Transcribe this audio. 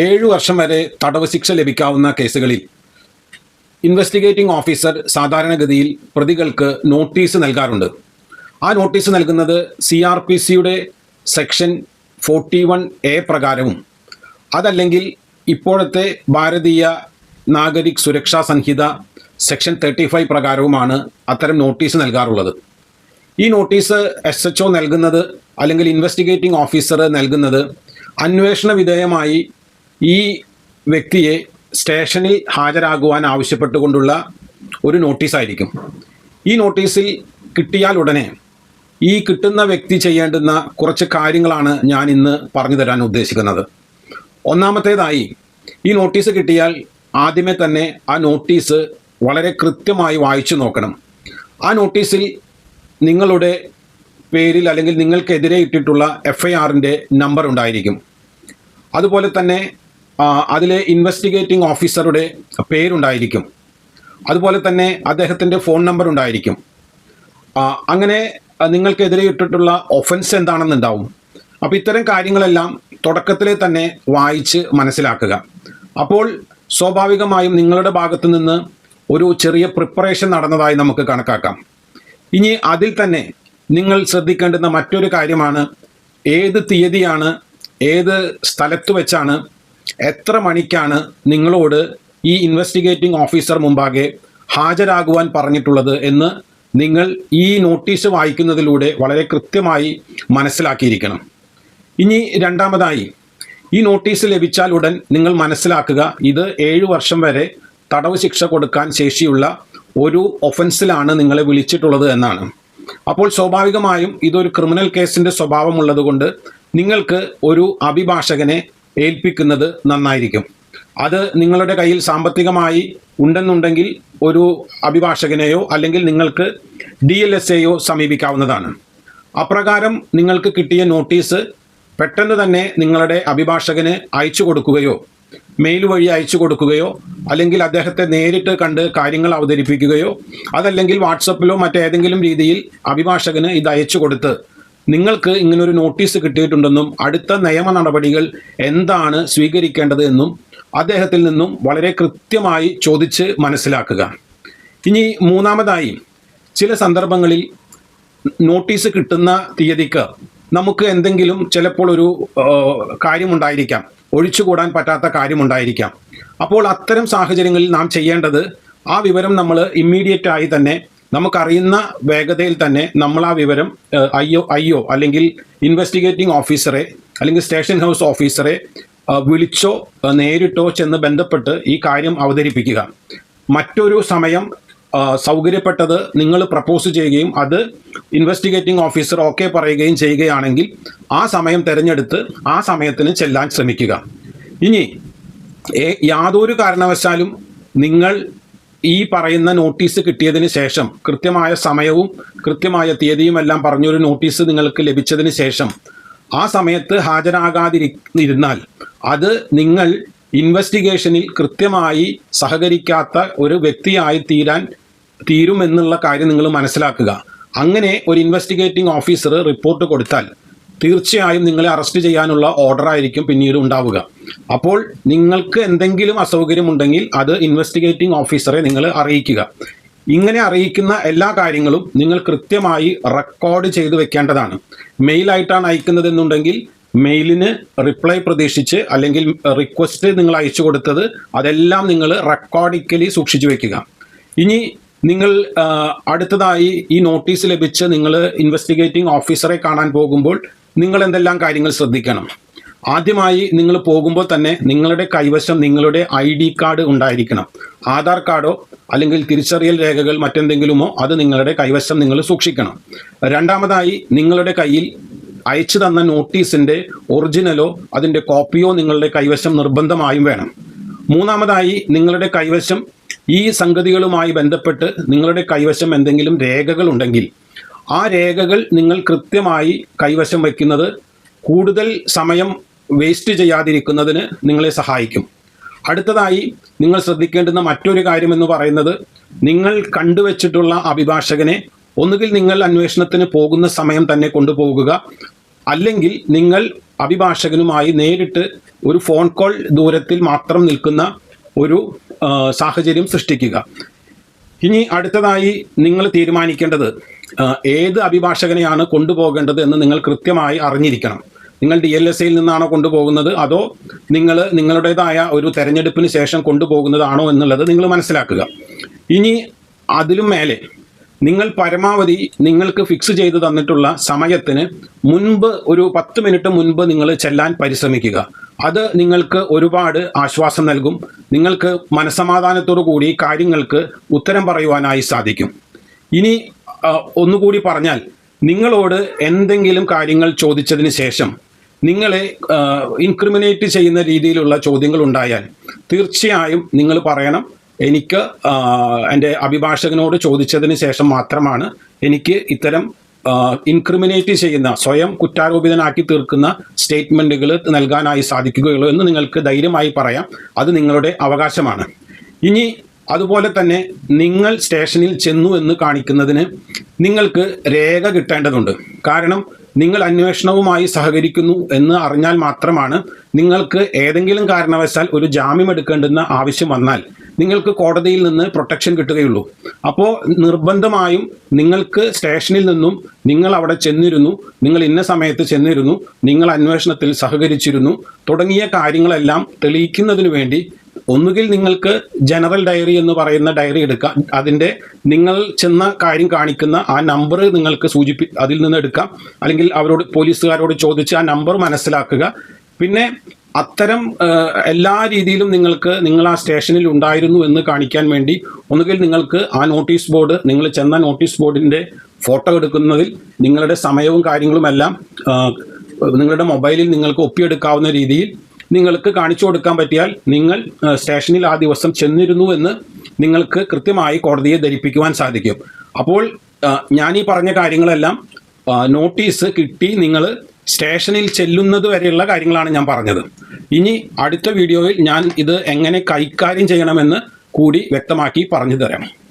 ഏഴു വർഷം വരെ തടവ് ശിക്ഷ ലഭിക്കാവുന്ന കേസുകളിൽ ഇൻവെസ്റ്റിഗേറ്റിംഗ് ഓഫീസർ സാധാരണഗതിയിൽ പ്രതികൾക്ക് നോട്ടീസ് നൽകാറുണ്ട്. ആ നോട്ടീസ് നൽകുന്നത് സി ആർ പി സിയുടെ സെക്ഷൻ ഫോർട്ടി വൺ എ പ്രകാരവും അതല്ലെങ്കിൽ ഇപ്പോഴത്തെ Bharatiya Nagarik Suraksha Sanhita section thirty five പ്രകാരവുമാണ് അത്തരം നോട്ടീസ് നൽകാറുള്ളത്. ഈ നോട്ടീസ് എസ് എച്ച് ഒ നൽകുന്നത് അല്ലെങ്കിൽ ഇൻവെസ്റ്റിഗേറ്റിംഗ് ഓഫീസർ നൽകുന്നത് അന്വേഷണ വിധേയമായി ഈ വ്യക്തിയെ സ്റ്റേഷനിൽ ഹാജരാകുവാൻ ആവശ്യപ്പെട്ടുകൊണ്ടുള്ള ഒരു നോട്ടീസായിരിക്കും ഈ നോട്ടീസിൽ കിട്ടിയാൽ ഉടനെ ഈ കിട്ടുന്ന വ്യക്തി ചെയ്യേണ്ടുന്ന കുറച്ച് കാര്യങ്ങളാണ് ഞാൻ ഇന്ന് പറഞ്ഞു തരാൻ ഉദ്ദേശിക്കുന്നത്. ഒന്നാമത്തേതായി ഈ നോട്ടീസ് കിട്ടിയാൽ ആദ്യമേ തന്നെ ആ നോട്ടീസ് വളരെ കൃത്യമായി വായിച്ചു നോക്കണം. ആ നോട്ടീസിൽ നിങ്ങളുടെ പേരിൽ അല്ലെങ്കിൽ നിങ്ങൾക്കെതിരെ ഇട്ടിട്ടുള്ള എഫ് ഐ ആറിന്റെ നമ്പർ ഉണ്ടായിരിക്കും. അതുപോലെ തന്നെ അതിലെ ഇൻവെസ്റ്റിഗേറ്റിംഗ് ഓഫീസറുടെ പേരുണ്ടായിരിക്കും. അതുപോലെ തന്നെ അദ്ദേഹത്തിന്റെ ഫോൺ നമ്പർ ഉണ്ടായിരിക്കും. അങ്ങനെ നിങ്ങൾക്കെതിരെ ഇട്ടിട്ടുള്ള ഒഫൻസ് എന്താണെന്നുണ്ടാവും. അപ്പോൾ ഇത്തരം കാര്യങ്ങളെല്ലാം തുടക്കത്തിലെ തന്നെ വായിച്ച് മനസ്സിലാക്കുക. അപ്പോൾ സ്വാഭാവികമായും നിങ്ങളുടെ ഭാഗത്തു നിന്ന് ഒരു ചെറിയ പ്രിപ്പറേഷൻ നടന്നതായി നമുക്ക് കണക്കാക്കാം. ഇനി അതിൽ തന്നെ നിങ്ങൾ ശ്രദ്ധിക്കേണ്ടുന്ന മറ്റൊരു കാര്യമാണ് ഏത് തീയതിയാണ് ഏത് സ്ഥലത്ത് വെച്ചാണ് എത്ര മണിക്കാണ് നിങ്ങളോട് ഈ ഇൻവെസ്റ്റിഗേറ്റിംഗ് ഓഫീസർ മുമ്പാകെ ഹാജരാകുവാൻ പറഞ്ഞിട്ടുള്ളത് എന്ന് നിങ്ങൾ ഈ നോട്ടീസ് വായിക്കുന്നതിലൂടെ വളരെ കൃത്യമായി മനസ്സിലാക്കിയിരിക്കണം. ഇനി രണ്ടാമതായി ഈ നോട്ടീസ് ലഭിച്ചാൽ ഉടൻ നിങ്ങൾ മനസ്സിലാക്കുക ഇത് ഏഴു വർഷം വരെ തടവ് ശിക്ഷ കൊടുക്കാൻ ശേഷിയുള്ള ഒരു ഒഫൻസിലാണ് നിങ്ങളെ വിളിച്ചിട്ടുള്ളത് എന്നാണ്. അപ്പോൾ സ്വാഭാവികമായും ഇതൊരു ക്രിമിനൽ കേസിന്റെ സ്വഭാവമുള്ളതുകൊണ്ട് നിങ്ങൾക്ക് ഒരു അഭിഭാഷകനെ ഏൽപ്പിക്കുന്നത് നന്നായിരിക്കും. അത് നിങ്ങളുടെ കയ്യിൽ സാമ്പത്തികമായി ഉണ്ടെന്നുണ്ടെങ്കിൽ ഒരു അഭിഭാഷകനെയോ അല്ലെങ്കിൽ നിങ്ങൾക്ക് ഡി എൽ എസ് എയോ സമീപിക്കാവുന്നതാണ്. അപ്രകാരം നിങ്ങൾക്ക് കിട്ടിയ നോട്ടീസ് പെട്ടെന്ന് തന്നെ നിങ്ങളുടെ അഭിഭാഷകന് അയച്ചു കൊടുക്കുകയോ മെയിൽ വഴി അയച്ചു കൊടുക്കുകയോ അല്ലെങ്കിൽ അദ്ദേഹത്തെ നേരിട്ട് കണ്ട് കാര്യങ്ങൾ അവതരിപ്പിക്കുകയോ അതല്ലെങ്കിൽ വാട്സപ്പിലോ മറ്റേതെങ്കിലും രീതിയിൽ അഭിഭാഷകന് ഇത് അയച്ചു കൊടുത്ത് നിങ്ങൾക്ക് ഇങ്ങനൊരു നോട്ടീസ് കിട്ടിയിട്ടുണ്ടെന്നും അടുത്ത നിയമ നടപടികൾ എന്താണ് സ്വീകരിക്കേണ്ടത് എന്നും അദ്ദേഹത്തിൽ നിന്നും വളരെ കൃത്യമായി ചോദിച്ച് മനസ്സിലാക്കുക. ഇനി മൂന്നാമതായി ചില സന്ദർഭങ്ങളിൽ നോട്ടീസ് കിട്ടുന്ന തീയതിക്ക് നമുക്ക് എന്തെങ്കിലും ചിലപ്പോൾ ഒരു കാര്യമുണ്ടായിരിക്കാം. ഒഴിച്ചുകൂടാൻ പറ്റാത്ത കാര്യമുണ്ടായിരിക്കാം. അപ്പോൾ അത്തരം സാഹചര്യങ്ങളിൽ നാം ചെയ്യേണ്ടത് ആ വിവരം നമ്മൾ ഇമ്മീഡിയറ്റ് ആയി തന്നെ നമുക്കറിയുന്ന വേഗതയിൽ തന്നെ നമ്മൾ ആ വിവരം അയ്യോ അയ്യോ അല്ലെങ്കിൽ ഇൻവെസ്റ്റിഗേറ്റിംഗ് ഓഫീസറെ അല്ലെങ്കിൽ സ്റ്റേഷൻ ഹൗസ് ഓഫീസറെ വിളിച്ചോ നേരിട്ടോ ചെന്ന് ബന്ധപ്പെട്ട് ഈ കാര്യം അവതരിപ്പിക്കുക. മറ്റൊരു സമയം സൗകര്യപ്പെട്ടത് നിങ്ങൾ പ്രപ്പോസ് ചെയ്യുകയും അത് ഇൻവെസ്റ്റിഗേറ്റിംഗ് ഓഫീസർ ഓക്കെ പറയുകയും ചെയ്യുകയാണെങ്കിൽ ആ സമയം തിരഞ്ഞെടുത്ത് ആ സമയത്തിന് ചെല്ലാൻ ശ്രമിക്കുക. ഇനി യാതൊരു കാരണവശാലും നിങ്ങൾ ഈ പറയുന്ന നോട്ടീസ് കിട്ടിയതിന് ശേഷം കൃത്യമായ സമയവും കൃത്യമായ തീയതിയും എല്ലാം പറഞ്ഞൊരു നോട്ടീസ് നിങ്ങൾക്ക് ലഭിച്ചതിന് ശേഷം ആ സമയത്ത് ഹാജരാകാതിരുന്നാൽ അത് നിങ്ങൾ ഇൻവെസ്റ്റിഗേഷനിൽ കൃത്യമായി സഹകരിക്കാത്ത ഒരു വ്യക്തിയായി തീരാൻ തീരുമെന്നുള്ള കാര്യം നിങ്ങൾ മനസ്സിലാക്കുക. അങ്ങനെ ഒരു ഇൻവെസ്റ്റിഗേറ്റിംഗ് ഓഫീസർ റിപ്പോർട്ട് കൊടുത്താൽ തീർച്ചയായും നിങ്ങളെ അറസ്റ്റ് ചെയ്യാനുള്ള ഓർഡർ ആയിരിക്കും പിന്നീട് ഉണ്ടാവുക. അപ്പോൾ നിങ്ങൾക്ക് എന്തെങ്കിലും അസൗകര്യം ഉണ്ടെങ്കിൽ അത് ഇൻവെസ്റ്റിഗേറ്റിംഗ് ഓഫീസറെ നിങ്ങൾ അറിയിക്കുക. ഇങ്ങനെ അറിയിക്കുന്ന എല്ലാ കാര്യങ്ങളും നിങ്ങൾ കൃത്യമായി റെക്കോർഡ് ചെയ്ത് വെക്കേണ്ടതാണ്. മെയിലായിട്ടാണ് അയക്കുന്നതെന്നുണ്ടെങ്കിൽ മെയിലിന് റിപ്ലൈ പ്രതീക്ഷിച്ച് അല്ലെങ്കിൽ റിക്വസ്റ്റ് നിങ്ങൾ അയച്ചു കൊടുത്തത് അതെല്ലാം നിങ്ങൾ റെക്കോർഡിക്കലി സൂക്ഷിച്ചു വെക്കുക. ഇനി നിങ്ങൾ അടുത്തതായി ഈ നോട്ടീസ് ലഭിച്ച് നിങ്ങൾ ഇൻവെസ്റ്റിഗേറ്റിംഗ് ഓഫീസറെ കാണാൻ പോകുമ്പോൾ നിങ്ങൾ എന്തെല്ലാം കാര്യങ്ങൾ ശ്രദ്ധിക്കണം. ആദ്യമായി നിങ്ങൾ പോകുമ്പോൾ തന്നെ നിങ്ങളുടെ കൈവശം നിങ്ങളുടെ ഐ ഡി കാർഡ് ഉണ്ടായിരിക്കണം. ആധാർ കാർഡോ അല്ലെങ്കിൽ തിരിച്ചറിയൽ രേഖകൾ മറ്റെന്തെങ്കിലുമോ അത് നിങ്ങളുടെ കൈവശം നിങ്ങൾ സൂക്ഷിക്കണം. രണ്ടാമതായി നിങ്ങളുടെ കയ്യിൽ അയച്ചു തന്ന നോട്ടീസിന്റെ ഒറിജിനലോ അതിന്റെ കോപ്പിയോ നിങ്ങളുടെ കൈവശം നിർബന്ധമായും വേണം. മൂന്നാമതായി നിങ്ങളുടെ കൈവശം ഈ സംഗതികളുമായി ബന്ധപ്പെട്ട് നിങ്ങളുടെ കൈവശം എന്തെങ്കിലും രേഖകൾ ഉണ്ടെങ്കിൽ ആ രേഖകൾ നിങ്ങൾ കൃത്യമായി കൈവശം വയ്ക്കുന്നത് കൂടുതൽ സമയം വേസ്റ്റ് ചെയ്യാതിരിക്കുന്നതിന് നിങ്ങളെ സഹായിക്കും. അടുത്തതായി നിങ്ങൾ ശ്രദ്ധിക്കേണ്ടുന്ന മറ്റൊരു കാര്യമെന്ന് പറയുന്നത് നിങ്ങൾ കണ്ടുവച്ചിട്ടുള്ള അഭിഭാഷകനെ ഒന്നുകിൽ നിങ്ങൾ അന്വേഷണത്തിന് പോകുന്ന സമയം തന്നെ കൊണ്ടുപോകുക അല്ലെങ്കിൽ നിങ്ങൾ അഭിഭാഷകനുമായി നേരിട്ട് ഒരു ഫോൺ കോൾ ദൂരത്തിൽ മാത്രം നിൽക്കുന്ന ഒരു സാഹചര്യം സൃഷ്ടിക്കുക. ഇനി അടുത്തതായി നിങ്ങൾ തീരുമാനിക്കേണ്ടത് ഏത് അഭിഭാഷകനെയാണ് കൊണ്ടുപോകേണ്ടത് എന്ന് നിങ്ങൾ കൃത്യമായി അറിഞ്ഞിരിക്കണം. നിങ്ങൾ ഡി എൽ എസ് ഐയിൽ നിന്നാണോ കൊണ്ടുപോകുന്നത്? അതോ നിങ്ങൾ നിങ്ങളുടേതായ ഒരു തെരഞ്ഞെടുപ്പിന് ശേഷം കൊണ്ടുപോകുന്നതാണോ എന്നുള്ളത് നിങ്ങൾ മനസ്സിലാക്കുക. ഇനി അതിലും മേലെ നിങ്ങൾ പരമാവധി നിങ്ങൾക്ക് ഫിക്സ് ചെയ്ത് തന്നിട്ടുള്ള സമയത്തിന് മുൻപ് ഒരു പത്ത് മിനിറ്റ് മുൻപ് നിങ്ങൾ ചെല്ലാൻ പരിശ്രമിക്കുക. അത് നിങ്ങൾക്ക് ഒരുപാട് ആശ്വാസം നൽകും. നിങ്ങൾക്ക് മനസമാധാനത്തോടു കൂടി കാര്യങ്ങൾക്ക് ഉത്തരം പറയുവാനായി സാധിക്കും. ഇനി ഒന്നുകൂടി പറഞ്ഞാൽ നിങ്ങളോട് എന്തെങ്കിലും കാര്യങ്ങൾ ചോദിച്ചതിന് ശേഷം നിങ്ങളെ ഇൻക്രിമിനേറ്റ് ചെയ്യുന്ന രീതിയിലുള്ള ചോദ്യങ്ങൾ ഉണ്ടായാൽ തീർച്ചയായും നിങ്ങൾ പറയണം. എനിക്ക് എന്റെ അഭിഭാഷകനോട് ചോദിച്ചതിന് ശേഷം മാത്രമാണ് എനിക്ക് ഇത്തരം ഇൻക്രിമിനേറ്റ് ചെയ്യുന്ന സ്വയം കുറ്റാരോപിതനാക്കി തീർക്കുന്ന സ്റ്റേറ്റ്മെന്റുകൾ നൽകാനായി സാധിക്കുകയുള്ളൂ എന്ന് നിങ്ങൾക്ക് ധൈര്യമായി പറയാം. അത് നിങ്ങളുടെ അവകാശമാണ്. ഇനി അതുപോലെ തന്നെ നിങ്ങൾ സ്റ്റേഷനിൽ ചെന്നു എന്ന് കാണിക്കുന്നതിന് നിങ്ങൾക്ക് രേഖ കിട്ടേണ്ടതുണ്ട്. കാരണം നിങ്ങൾ അന്വേഷണവുമായി സഹകരിക്കുന്നു എന്ന് അറിഞ്ഞാൽ മാത്രമാണ് നിങ്ങൾക്ക് ഏതെങ്കിലും കാരണവശാൽ ഒരു ജാമ്യം എടുക്കേണ്ടുന്ന ആവശ്യം വന്നാൽ നിങ്ങൾക്ക് കോടതിയിൽ നിന്ന് പ്രൊട്ടക്ഷൻ കിട്ടുകയുള്ളൂ. അപ്പോൾ നിർബന്ധമായും നിങ്ങൾക്ക് സ്റ്റേഷനിൽ നിന്നും നിങ്ങൾ അവിടെ ചെന്നിരുന്നു നിങ്ങൾ ഇന്ന സമയത്ത് ചെന്നിരുന്നു നിങ്ങൾ അന്വേഷണത്തിൽ സഹകരിച്ചിരുന്നു തുടങ്ങിയ കാര്യങ്ങളെല്ലാം തെളിയിക്കുന്നതിന് വേണ്ടി ഒന്നുകിൽ നിങ്ങൾക്ക് ജനറൽ ഡയറി എന്ന് പറയുന്ന ഡയറി എടുക്കാം. അതിന്റെ നിങ്ങൾ ചെന്ന കാര്യം കാണിക്കുന്ന ആ നമ്പർ നിങ്ങൾക്ക് സൂചിപ്പി അതിൽ നിന്ന് എടുക്കാം. അല്ലെങ്കിൽ അവരോട് പോലീസുകാരോട് ചോദിച്ച് ആ നമ്പർ മനസ്സിലാക്കുക. പിന്നെ അത്തരം എല്ലാ രീതിയിലും നിങ്ങൾക്ക് നിങ്ങൾ ആ സ്റ്റേഷനിൽ ഉണ്ടായിരുന്നു എന്ന് കാണിക്കാൻ വേണ്ടി ഒന്നുകിൽ നിങ്ങൾക്ക് ആ നോട്ടീസ് ബോർഡ് നിങ്ങൾ ചെന്ന നോട്ടീസ് ബോർഡിന്റെ ഫോട്ടോ എടുക്കുന്നതിൽ നിങ്ങളുടെ സമയവും കാര്യങ്ങളുമെല്ലാം നിങ്ങളുടെ മൊബൈലിൽ നിങ്ങൾക്ക് ഒപ്പിയെടുക്കാവുന്ന രീതിയിൽ നിങ്ങൾക്ക് കാണിച്ചു കൊടുക്കാൻ പറ്റിയാൽ നിങ്ങൾ സ്റ്റേഷനിൽ ആ ദിവസം ചെന്നിരുന്നു എന്ന് നിങ്ങൾക്ക് കൃത്യമായി കോടതിയെ ധരിപ്പിക്കുവാൻ സാധിക്കും. അപ്പോൾ ഞാൻ ഈ പറഞ്ഞ കാര്യങ്ങളെല്ലാം നോട്ടീസ് കിട്ടി നിങ്ങൾ സ്റ്റേഷനിൽ ചെല്ലുന്നത് വരെയുള്ള കാര്യങ്ങളാണ് ഞാൻ പറഞ്ഞത്. ഇനി അടുത്ത വീഡിയോയിൽ ഞാൻ ഇത് എങ്ങനെ കൈകാര്യം ചെയ്യണമെന്ന് കൂടി വ്യക്തമാക്കി പറഞ്ഞു തരാം.